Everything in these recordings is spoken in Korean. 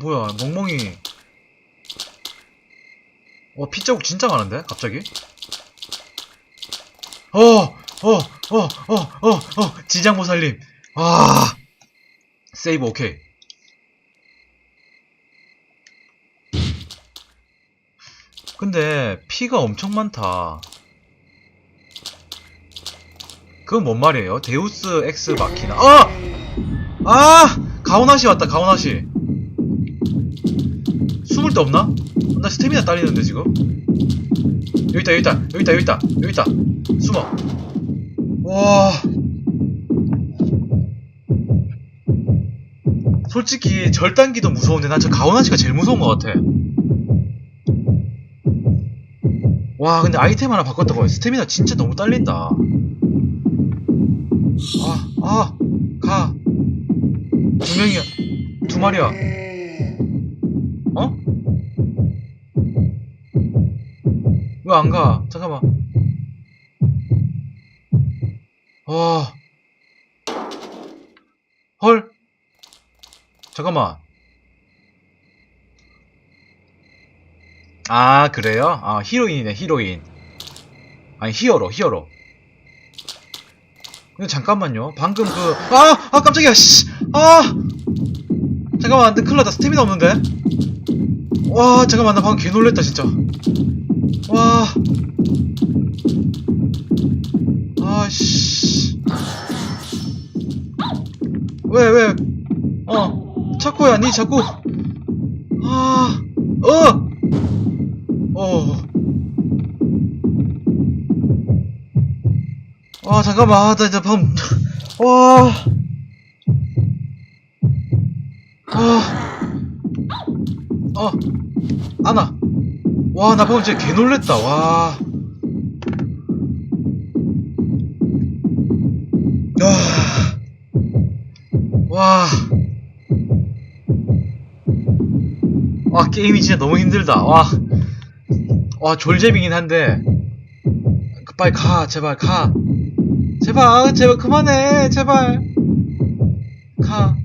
뭐야, 멍멍이. 어, 핏자국 진짜 많은데? 갑자기? 어, 어, 어, 어, 어, 어, 지장보살님. 아, 세이브 오케이. 근데, 피가 엄청 많다. 그건 뭔 말이에요? 데우스 엑스 마키나. 아! 아! 가오나시 왔다, 가오나시. 숨을 데 없나? 나 스태미나 딸리는데, 지금? 여기 있다, 여기 있다, 여기 있다, 여기 있다, 여기 있다. 숨어. 와. 솔직히 절단기도 무서운데 난 저 가오나시가 제일 무서운 것 같아. 와, 근데 아이템 하나 바꿨다고 스태미나 진짜 너무 딸린다. 아, 아, 가. 두 명이야. 두 마리야. 왜 안 가? 잠깐만. 와. 헐. 잠깐만. 아, 그래요? 아, 히로인이네, 히로인. 아니, 히어로, 히어로. 근데 잠깐만요. 방금 그, 아! 아, 깜짝이야, 씨! 아! 잠깐만, 근데 큰일 났다. 스태미나 없는데? 와, 잠깐만, 나 방금 개 놀랬다, 진짜. 와. 아, 씨. 왜, 왜? 어, 차코야, 니 자꾸. 아, 어! 어. 아, 잠깐만. 아, 나 이제 방금. 와. 아. 어. 아나. 와, 나 방금 진짜 개 놀랬다. 와. 와. 와. 와, 게임이 진짜 너무 힘들다. 와. 와, 졸제비긴 한데. 그, 빨리 가, 제발, 가. 제발, 아, 제발, 그만해, 제발. 가.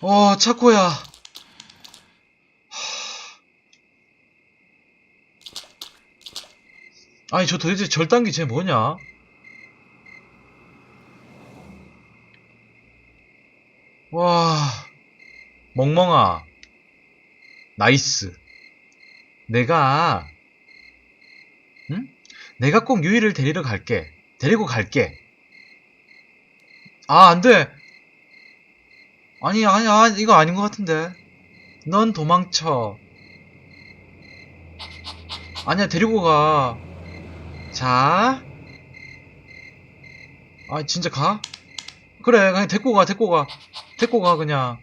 어, 차코야. 아니, 저 도대체 절단기 쟤 뭐냐? 와, 멍멍아. 나이스. 내가, 응? 내가 꼭 유이를 데리러 갈게. 데리고 갈게. 아, 안 돼. 아니, 아니, 아, 이거 아닌 것 같은데. 넌 도망쳐. 아니야, 데리고 가. 자. 아, 진짜 가? 그래, 그냥 데리고 가, 데리고 가. 데리고 가, 그냥.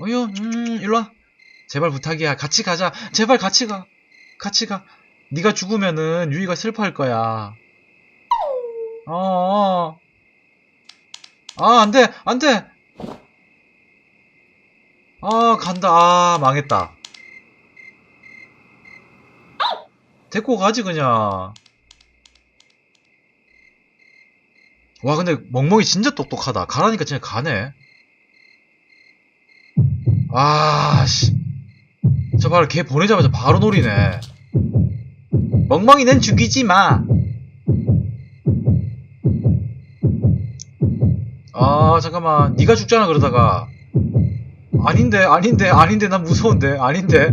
어휴, 음, 일로와. 제발 부탁이야. 같이 가자. 제발 같이 가. 같이 가. 네가 죽으면은 유이가 슬퍼할 거야. 어, 어. 아, 안 돼, 안 돼. 아, 간다. 아, 망했다. 데리고 가지, 그냥. 와, 근데 멍멍이 진짜 똑똑하다. 가라니까 진짜 가네. 아, 씨. 저 바로 걔 보내자마자 바로 노리네. 멍멍이는 죽이지 마. 아, 잠깐만. 네가 죽잖아, 그러다가. 아닌데, 아닌데, 아닌데, 난 무서운데, 아닌데.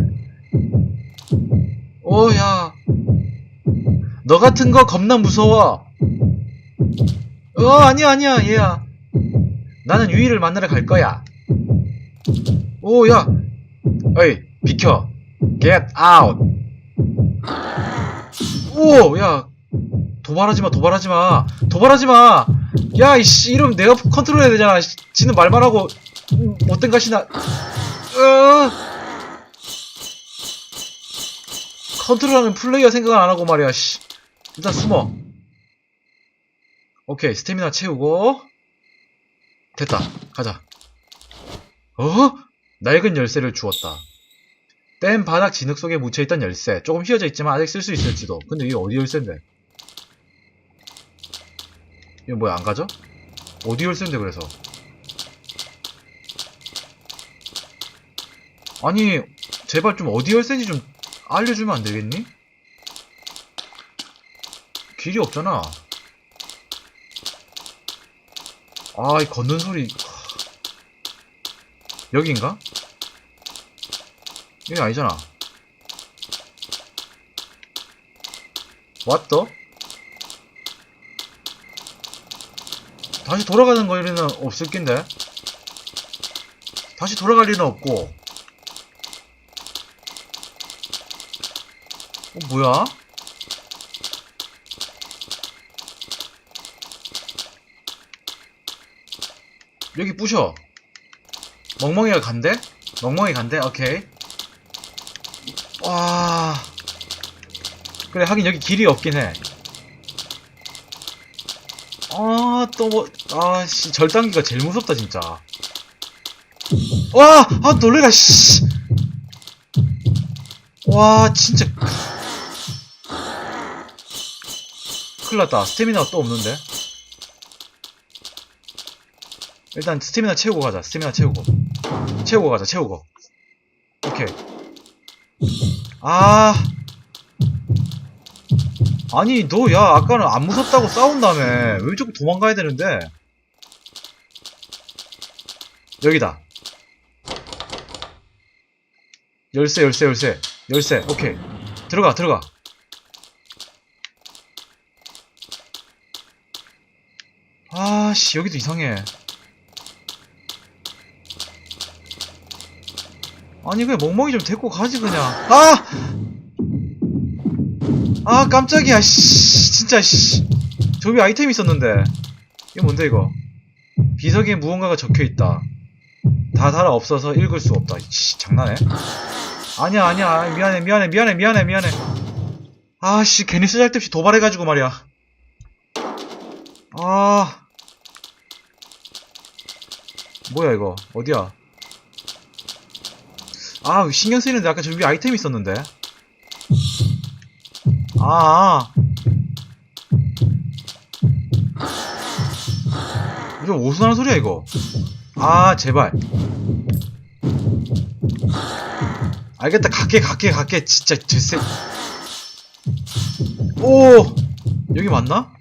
어, 야. 너 같은 거 겁나 무서워. 어, 아니야, 아니야, 얘야. 나는 유이를 만나러 갈 거야. 오, 야. 어이, 비켜. Get out. 오, 야. 도발하지 마, 도발하지 마. 도발하지 마. 야, 이씨, 이러면 내가 컨트롤 해야 되잖아. 씨, 지는 말만 하고, 음, 못된 가시나. 으. 컨트롤하는 플레이어 생각을 안 하고 말이야, 씨. 일단 숨어. 오케이, 스태미나 채우고. 됐다. 가자. 어? 낡은 열쇠를 주었다. 뗀 바닥 진흙 속에 묻혀있던 열쇠. 조금 휘어져 있지만 아직 쓸 수 있을지도. 근데 이게 어디 열쇠인데? 이거 뭐야, 안 가져? 어디 열쇠인데 그래서 아니 제발 좀 어디 열쇠인지 좀 알려주면 안 되겠니? 길이 없잖아 아이 걷는 소리 여기인가? 여기 아니잖아 왔더? 다시 돌아가는 거 일은 없을 낀데? 다시 돌아갈 일은 없고 뭐야? 여기 부셔 멍멍이가 간대? 멍멍이 간대? 오케이 와 그래 하긴 여기 길이 없긴 해 아, 또 뭐, 아, 씨, 절단기가 제일 무섭다, 진짜. 와! 아, 놀래라, 씨! 와, 진짜. 큰일 났다. 스태미나가 또 없는데? 일단 스태미나 채우고 가자. 스태미나 채우고. 채우고 가자, 채우고. 오케이. 아. 아니 너 야 아까는 안 무섭다고 싸운다며 왜 자꾸 도망가야 되는데 여기다 열쇠 열쇠 열쇠 열쇠 오케이 들어가 들어가 아씨 여기도 이상해. 아니 그냥 멍멍이 좀 데리고 가지 그냥. 아! 아 깜짝이야. 씨 진짜 씨. 저기 아이템 있었는데. 이거 뭔데 이거? 비석에 무언가가 적혀있다. 다 달아 없어서 읽을 수 없다. 씨 장난해? 아니야 아니야. 미안해 미안해 미안해 미안해 미안해. 아씨 괜히 쓰잘데없이 도발해가지고 말이야. 아 뭐야 이거 어디야 아 신경 쓰이는데 아까 저기 아이템 있었는데 아. 이거 무슨 하는 소리야, 이거? 아, 제발. 알겠다, 갈게, 갈게, 갈게. 진짜, 됐세. 오! 여기 맞나?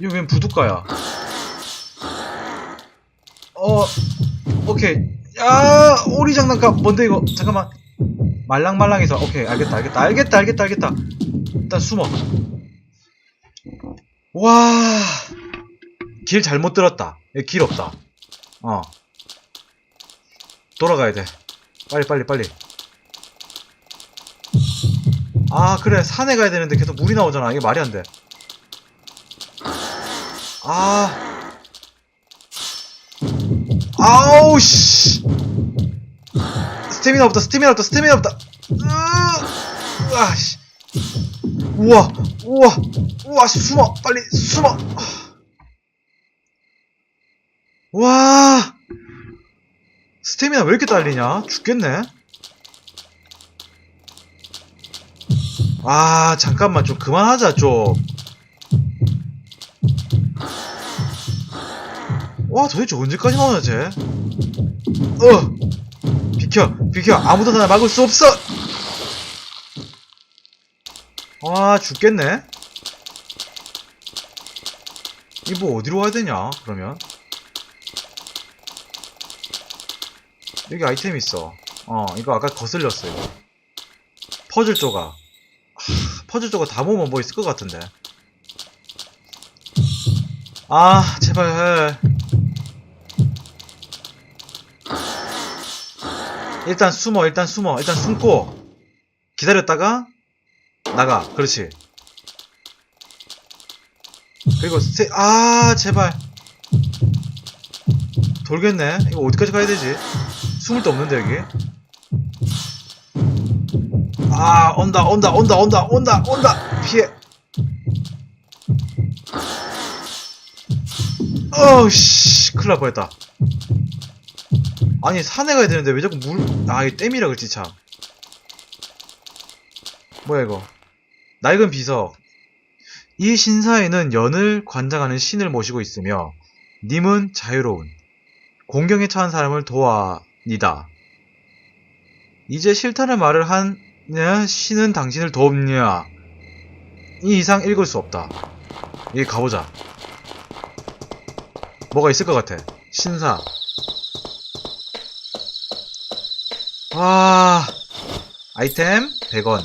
이거 웬 부둣가야? 어, 오케이. 야, 오리 장난감. 뭔데, 이거? 잠깐만. 말랑말랑해서. 오케이 알겠다 알겠다. 알겠다 알겠다 알겠다. 일단 숨어. 와 길 잘못 들었다. 여기 길 없다. 어. 돌아가야 돼. 빨리 빨리 빨리. 아 그래. 산에 가야 되는데 계속 물이 나오잖아. 이게 말이 안돼. 아 아우 씨 스태미나 없다, 스태미나 없다, 스태미나 없다. 으, 아, 씨. 우와, 우와, 우와, 숨어, 빨리 숨어. 와, 스태미나 왜 이렇게 딸리냐? 죽겠네. 아, 잠깐만, 좀 그만하자, 좀. 와, 도대체 언제까지 나오냐, 쟤? 어! 비켜 비켜. 아무도 나 막을 수 없어. 아 죽겠네. 이거 뭐 어디로 가야 되냐 그러면? 여기 아이템 있어. 어 이거 아까 거슬렸어 이거 퍼즐 조각. 하, 퍼즐 조각 다 모으면 뭐 있을 것 같은데. 아 제발 일단 숨어, 일단 숨어, 일단 숨고 기다렸다가 나가. 그렇지. 그리고 세, 아 제발 돌겠네. 이거 어디까지 가야 되지? 숨을 데 없는데 여기. 아 온다 온다 온다 온다 온다 온다 피해. 어우씨 큰일 날 뻔했다. 아니 산에 가야 되는데 왜 자꾸 물.. 아 이거 댐이라 그랬지 참 뭐야 이거 낡은 비석 이 신사에는 연을 관장하는 신을 모시고 있으며 님은 자유로운 공경에 처한 사람을 도와니다. 이제 싫다는 말을 한 냐, 신은 당신을 돕냐? 이 이상 읽을 수 없다. 여기 가보자. 뭐가 있을 것 같아. 신사. 와, 아이템 100원.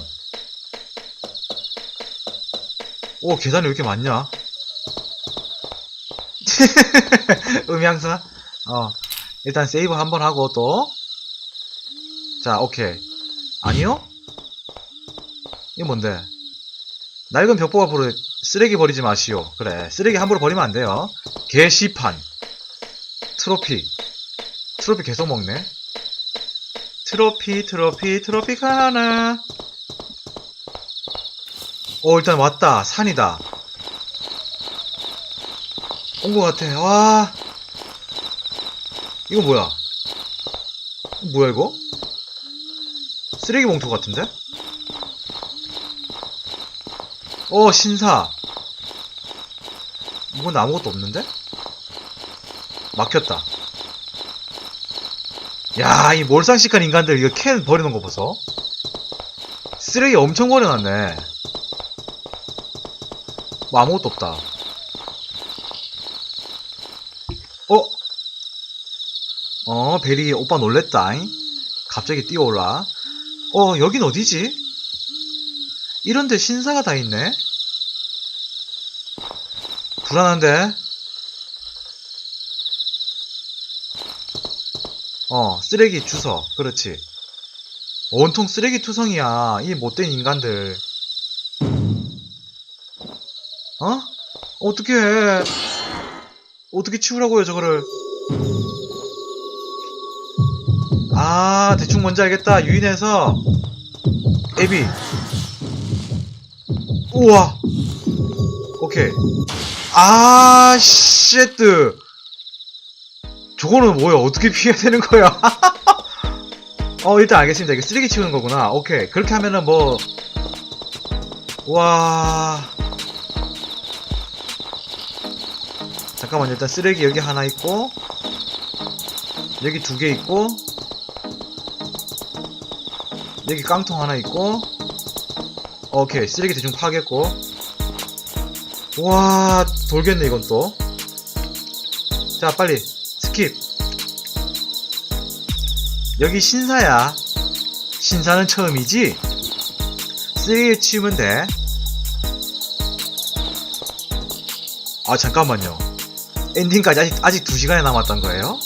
오, 계단이 왜 이렇게 많냐? 음향사? 어, 일단 세이브 한번 하고 또. 자, 오케이. 아니요? 이게 뭔데? 낡은 벽보가 버려, 쓰레기 버리지 마시오. 그래, 쓰레기 함부로 버리면 안 돼요. 게시판. 트로피. 트로피 계속 먹네. 트로피, 트로피, 트로피 가나. 오, 일단 왔다. 산이다. 온 것 같아. 와. 이거 뭐야? 뭐야, 이거? 쓰레기 봉투 같은데? 어, 신사. 이건 아무것도 없는데? 막혔다. 야, 이 몰상식한 인간들 이거 캔 버리는 거 보소. 쓰레기 엄청 버려놨네. 뭐 아무것도 없다. 어? 어, 베리 오빠 놀랬다잉. 갑자기 뛰어올라. 어, 여긴 어디지? 이런데 신사가 다 있네? 불안한데? 어, 쓰레기 주워. 그렇지. 온통 쓰레기 투성이야. 이 못된 인간들. 어? 어떻게 해? 어떻게 치우라고요, 저거를? 아, 대충 뭔지 알겠다. 유인해서, 애비. 우와. 오케이. 아, 쉣. 저거는 뭐야? 어떻게 피해야 되는 거야? 어, 일단 알겠습니다. 이게 쓰레기 치우는 거구나. 오케이. 그렇게 하면은 뭐, 와. 잠깐만, 일단 쓰레기 여기 하나 있고, 여기 두 개 있고, 여기 깡통 하나 있고, 오케이. 쓰레기 대충 파겠고, 와, 돌겠네, 이건 또. 자, 빨리. 스킵. 여기 신사야. 신사는 처음이지? 쓰레기 치우면 돼. 아, 잠깐만요. 엔딩까지 아직, 아직 2시간이 남았던 거예요?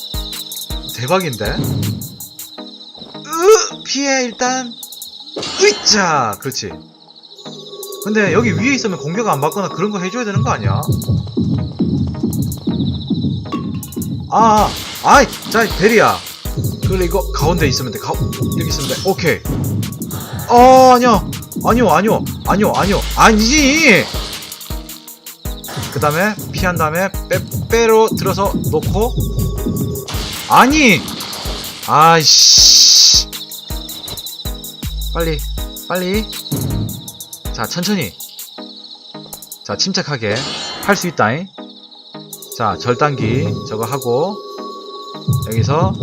대박인데? 으! 피해, 일단. 으이짜! 그렇지. 근데 여기 위에 있으면 공격 안 받거나 그런 거 해줘야 되는 거 아니야? 아, 아, 아이, 자, 베리야. 그래, 이거 가운데 있으면 돼. 가, 여기 있으면 돼. 오케이. 어, 아니요. 아니요, 아니요. 아니요, 아니요. 아니지! 그 다음에, 피한 다음에, 빼, 빼로 들어서 놓고. 아니! 아이씨. 빨리, 빨리. 자, 천천히. 자, 침착하게. 할 수 있다잉. 자, 절단기 저거 하고 여기서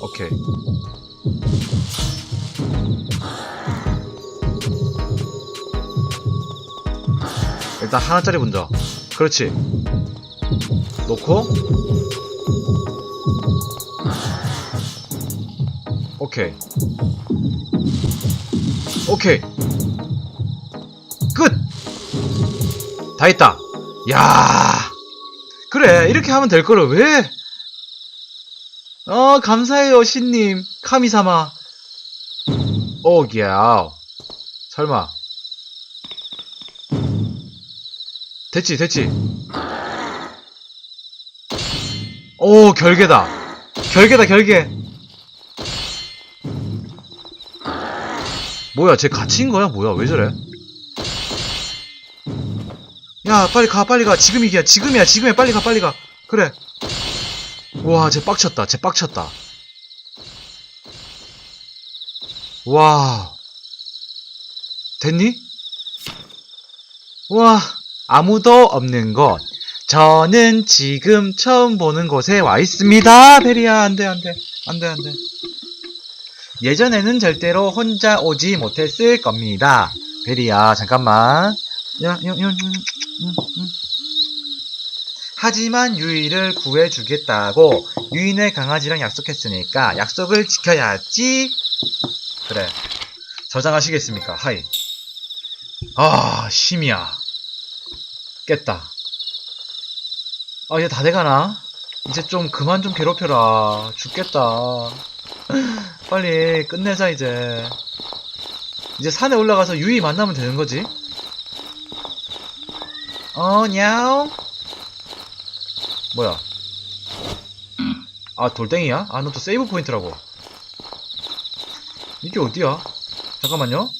오케이. 일단 하나짜리 먼저. 그렇지. 놓고 오케이. 오케이. 다 했다. 야 그래, 이렇게 하면 될 거를 왜? 어, 감사해요, 신님. 카미사마. 오, 야 설마. 됐지, 됐지. 오, 결계다. 결계다, 결계. 뭐야, 쟤 갇힌 거야? 뭐야, 왜 저래? 야, 빨리 가, 빨리 가. 지금 이기야, 지금이야, 지금이야. 빨리 가, 빨리 가. 그래. 와, 쟤 빡쳤다, 쟤 빡쳤다. 와. 됐니? 와, 아무도 없는 곳. 저는 지금 처음 보는 곳에 와 있습니다. 베리야, 안 돼, 안 돼. 안 돼, 안 돼. 예전에는 절대로 혼자 오지 못했을 겁니다. 베리야, 잠깐만. 하지만 유이를 구해주겠다고 유인의 강아지랑 약속했으니까 약속을 지켜야지. 그래. 저장하시겠습니까? 하이. 아, 심이야. 깼다. 아, 이제 다 돼가나? 이제 좀 그만 좀 괴롭혀라. 죽겠다. 빨리 끝내자, 이제. 이제 산에 올라가서 유이 만나면 되는 거지? 어, 냐옹? 뭐야? 아, 돌덩이야? 아, 너 또 세이브 포인트라고. 이게 어디야? 잠깐만요.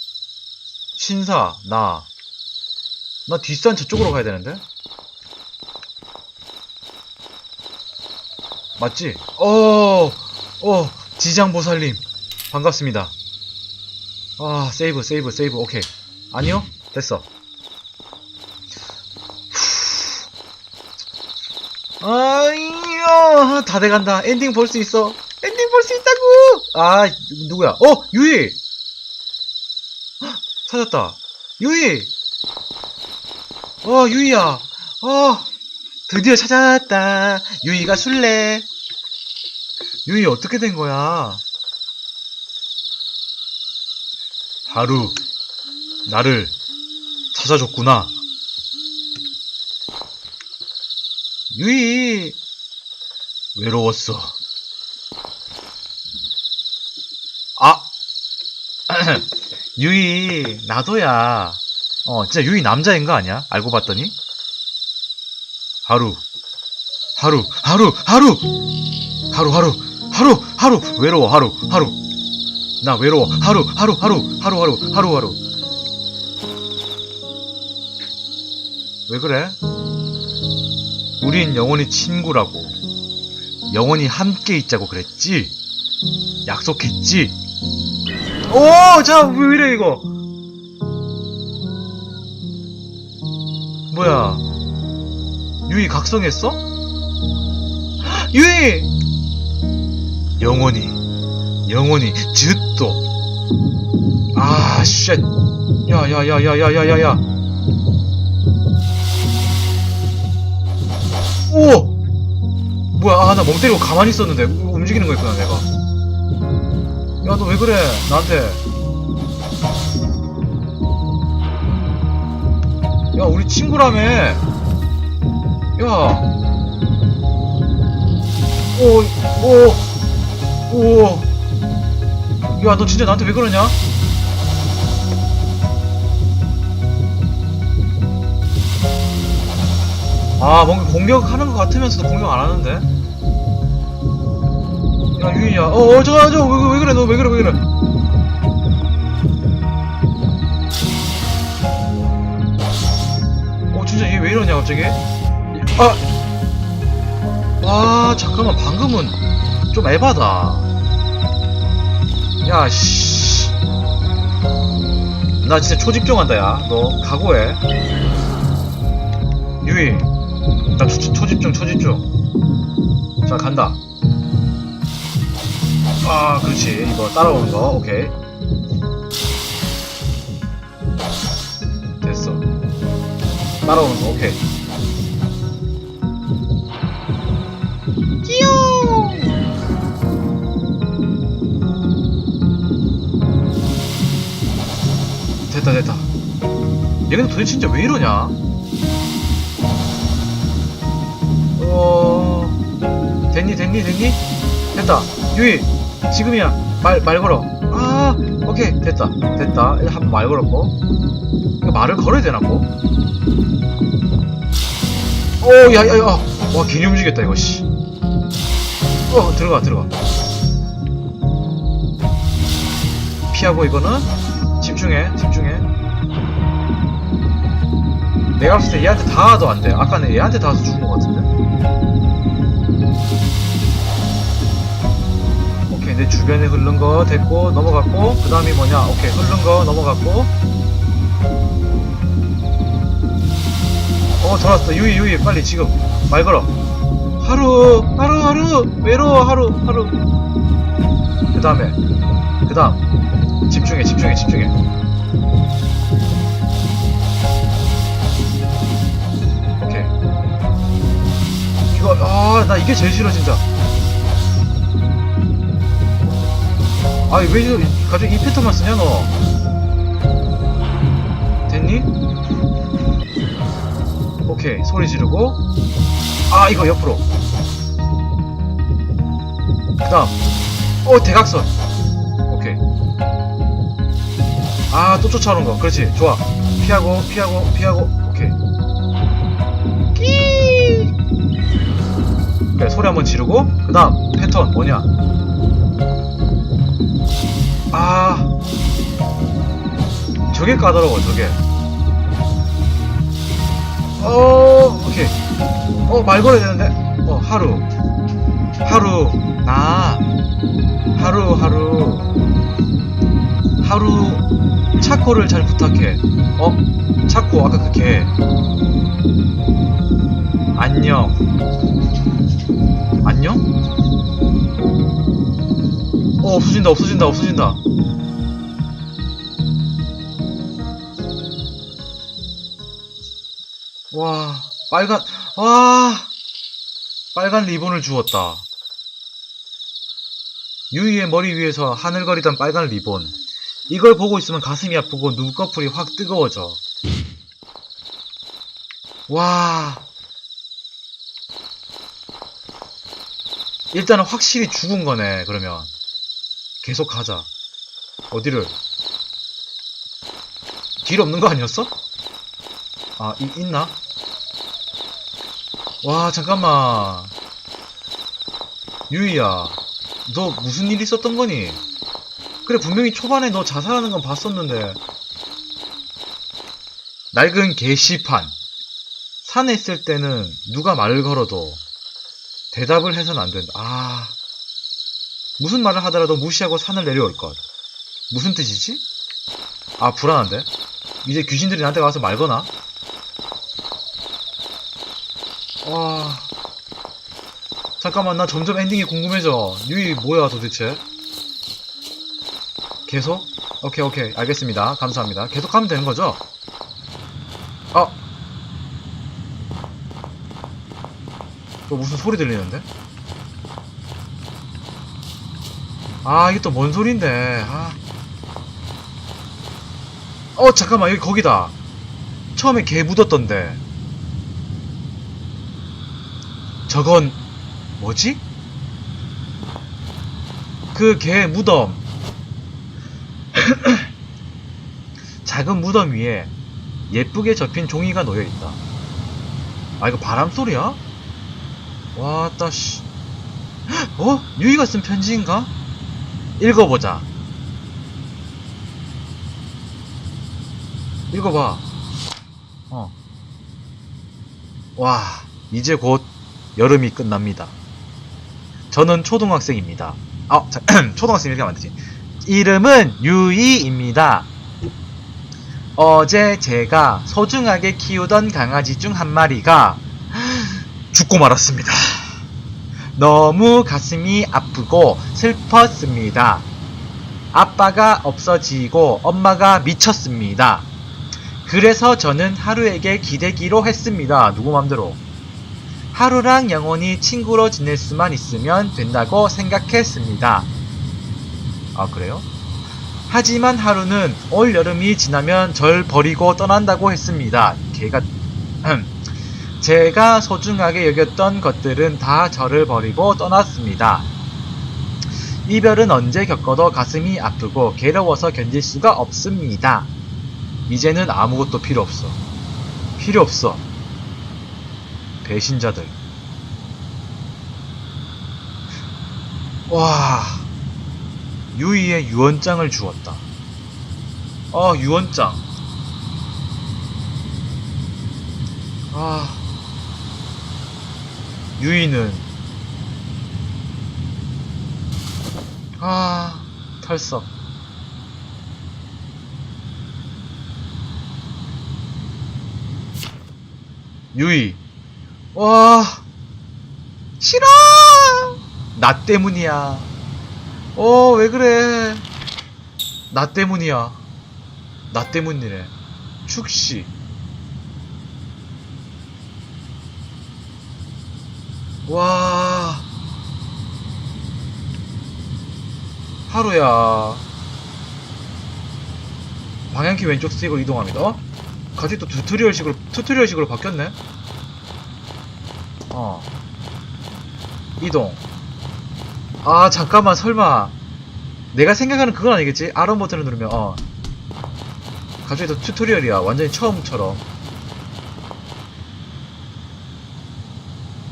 신사, 나. 나 뒷산 저쪽으로 가야 되는데? 맞지? 어, 어, 지장보살님. 반갑습니다. 아, 세이브, 세이브, 세이브. 오케이. 아니요? 됐어. 아이야, 다 돼간다. 엔딩 볼 수 있어. 엔딩 볼 수 있다고! 아, 누- 누구야? 어, 유이! 헉, 찾았다. 유이! 어, 유이야. 어, 드디어 찾았다. 유이가 술래. 유이 어떻게 된 거야? 하루, 나를 찾아줬구나. 유이, 외로웠어. 아! 유이, 나도야. 어, 진짜 유이 남자인 거 아니야? 알고 봤더니? 하루, 하루, 하루, 하루! 하루, 하루, 하루, 하루! 외로워, 하루, 하루. 나 외로워. 하루, 하루, 하루, 하루, 하루, 하루, 하루. 왜 그래? 우린 영원히 친구라고. 영원히 함께 있자고 그랬지? 약속했지? 오! 자, 왜 이래, 이거? 뭐야? 유이 각성했어? 헉, 유이! 영원히, 영원히, 즈또. 아, 쉣. 야, 야, 야, 야, 야, 야, 야, 야. 오! 뭐야, 아, 나멍 때리고 가만히 있었는데, 움직이는 거였구나, 내가. 야, 너 왜 그래, 나한테. 야, 우리 친구라며. 야. 오, 오, 오. 야, 너 진짜 나한테 왜 그러냐? 아, 뭔가 공격하는 것 같으면서도 공격 안 하는데? 야, 유이야. 어, 어, 저, 저, 왜, 왜 그래, 너 왜 그래, 왜 그래. 어, 진짜 얘 왜 이러냐, 갑자기? 아! 와, 잠깐만, 방금은 좀 에바다. 야, 씨. 나 진짜 초집중한다, 야. 너, 각오해. 유이. 나 초, 초집중, 초집중. 자, 간다. 아, 그렇지. 이거 따라오는 거. 오케이. 됐어. 따라오는 거. 오케이. 됐다, 됐다. 얘는 도대체 진짜 왜 이러냐? 됐니, 됐니, 됐니? 됐다. 유이, 지금이야. 말, 말 걸어. 아, 오케이. 됐다. 됐다. 한번 말 걸었고. 이거 말을 걸어야 되나, 뭐? 오, 야, 야, 야. 와, 괜히 움직였다, 이거, 씨. 어, 들어가, 들어가. 피하고, 이거는. 집중해, 집중해. 내가 봤을 때 얘한테 닿아도 안 돼. 아까는 얘한테 닿아서 죽은 것 같은데. 이. 오케이 내 주변에 흐른 거 됐고 넘어갔고 그 다음이 뭐냐? 오케이 흐른 거 넘어갔고. 어 돌았어. 유이 유이 빨리 지금. 말 걸어. 하루 하루 하루. 외로워 하루 하루. 그 다음에 그 다음. 집중해 집중해 집중해. 오케이. 이거 아 나 이게 제일 싫어 진짜 아니 왜 이거 갑자기 이 패턴만 쓰냐 너? 됐니? 오케이 소리 지르고. 아 이거 옆으로. 그 다음. 어 대각선. 오케이. 아 또 쫓아오는 거. 그렇지. 좋아. 피하고 피하고 피하고. 오케이. 끼! 그래 소리 한번 지르고. 그 다음 패턴 뭐냐 아. 저게 까다로워 저게. 어 오케이. 어말 걸어야 되는데. 어 하루. 하루. 나. 하루 하루. 하루. 차코를 잘 부탁해. 어? 차코 아까 그걔 안녕. 안녕 어 없어진다 없어진다 없어진다. 와 빨간 와 빨간 리본을 주었다. 유이의 머리 위에서 하늘거리던 빨간 리본. 이걸 보고 있으면 가슴이 아프고 눈꺼풀이 확 뜨거워져. 와. 일단은 확실히 죽은 거네 그러면 계속 가자. 어디를? 길 없는 거 아니었어? 아 이, 있나? 와 잠깐만. 유이야 너 무슨 일 있었던 거니? 그래 분명히 초반에 너 자살하는 건 봤었는데. 낡은 게시판. 산에 있을 때는 누가 말을 걸어도 대답을 해선 안 된다. 아 무슨 말을 하더라도 무시하고 산을 내려올 것 무슨 뜻이지? 아 불안한데 이제 귀신들이 나한테 와서 말 거나? 와 잠깐만 나 점점 엔딩이 궁금해져 유이 뭐야 도대체 계속? 오케이 오케이 알겠습니다 감사합니다 계속 하면 되는 거죠? 아! 또 무슨 소리 들리는데? 아 이게 또 뭔 소린데 아. 어 잠깐만 여기 거기다 처음에 개 묻었던데 저건 뭐지? 그 개 무덤 작은 무덤 위에 예쁘게 접힌 종이가 놓여있다 아 이거 바람소리야? 와따 씨 어? 유이가 쓴 편지인가? 읽어보자. 읽어봐. 어. 와 이제 곧 여름이 끝납니다. 저는 초등학생입니다. 아, 자, 초등학생 이렇게 하면 안 되지. 이름은 유이입니다. 어제 제가 소중하게 키우던 강아지 중 한 마리가 죽고 말았습니다. 너무 가슴이 아프고 슬펐습니다. 아빠가 없어지고 엄마가 미쳤습니다. 그래서 저는 하루에게 기대기로 했습니다. 누구 맘대로. 하루랑 영원히 친구로 지낼 수만 있으면 된다고 생각했습니다. 아, 그래요? 하지만 하루는 올 여름이 지나면 절 버리고 떠난다고 했습니다. 걔가 제가 소중하게 여겼던 것들은 다 저를 버리고 떠났습니다. 이별은 언제 겪어도 가슴이 아프고 괴로워서 견딜 수가 없습니다. 이제는 아무것도 필요 없어. 필요 없어. 배신자들. 와. 유이의 유언장을 주었다. 아, 유언장. 아. 유이는 아, 탈석. 유이. 와, 싫어! 나 때문이야. 어, 왜 그래? 나 때문이야. 나 때문이래. 축시. 와. 하루야. 방향키 왼쪽 스틱으로 이동합니다. 어? 갑자기 또 튜토리얼식으로, 튜토리얼식으로 바뀌었네? 어. 이동. 아, 잠깐만, 설마. 내가 생각하는 그건 아니겠지? 아론 버튼을 누르면, 어. 갑자기 또 튜토리얼이야. 완전히 처음처럼.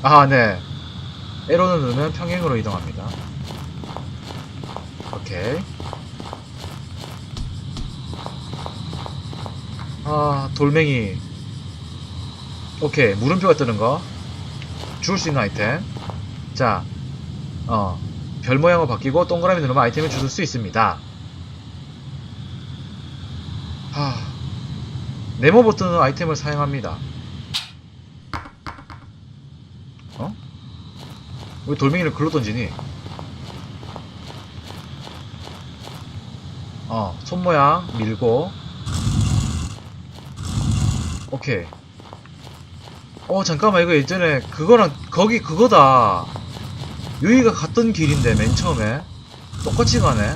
아, 네. 에러를 누르면 평행으로 이동합니다. 오케이. 아, 돌멩이. 오케이. 물음표가 뜨는 거. 주울 수 있는 아이템. 자, 어. 별 모양으로 바뀌고 동그라미 누르면 아이템을 주울 수 있습니다. 하. 네모 버튼은 아이템을 사용합니다. 왜 돌멩이를 글로 던지니? 어, 손 모양 밀고. 오케이. 어, 잠깐만, 이거 예전에 그거랑, 거기 그거다. 유이가 갔던 길인데, 맨 처음에. 똑같이 가네.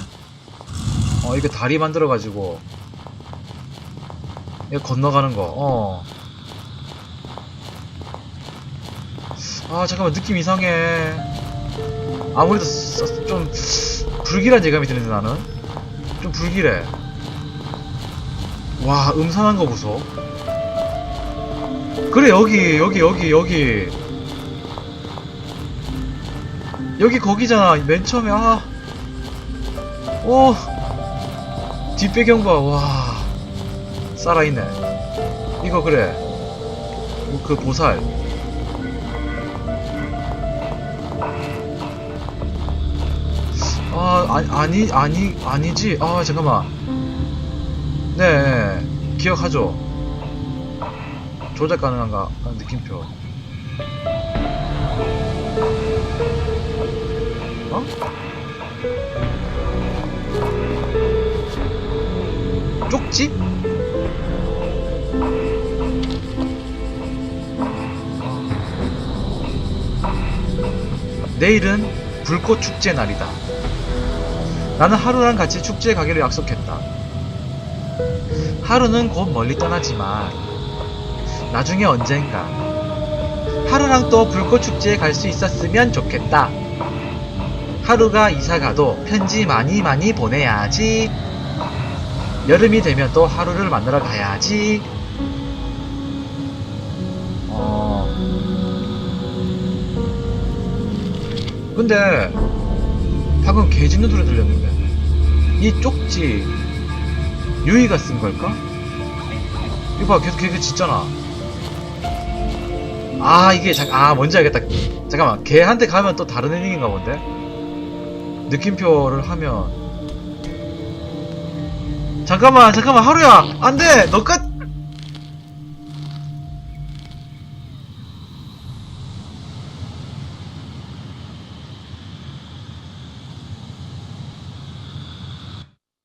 어, 이거 다리 만들어가지고. 이거 건너가는 거, 어. 아, 잠깐만, 느낌 이상해. 아무래도 써- 좀, 불길한 예감이 드는데, 나는. 좀 불길해. 와, 음산한 거 보소. 그래, 여기, 여기, 여기, 여기. 여기 거기잖아. 맨 처음에, 아. 오. 뒷배경 봐, 와. 살아있네. 이거 그래. 뭐, 그 보살. 아, 아니, 아니, 아니, 아니지. 아, 잠깐만. 네, 기억하죠. 조작 가능한가? 아, 느낌표. 어? 쪽지? 내일은 불꽃 축제 날이다. 나는 하루랑 같이 축제에 가기로 약속했다. 하루는 곧 멀리 떠나지만 나중에 언젠가 하루랑 또 불꽃 축제에 갈 수 있었으면 좋겠다. 하루가 이사 가도 편지 많이 많이 보내야지. 여름이 되면 또 하루를 만나러 가야지. 어. 근데 방금 개 짖는 소리 들렸는데. 이 쪽지 유이가 쓴 걸까? 이거 봐 계속 걔가 짖잖아. 아 이게 잠, 아 뭔지 알겠다. 잠깐만 걔한테 가면 또 다른 애닉인가 본데? 느낌표를 하면. 잠깐만 잠깐만 하루야! 안돼! 너까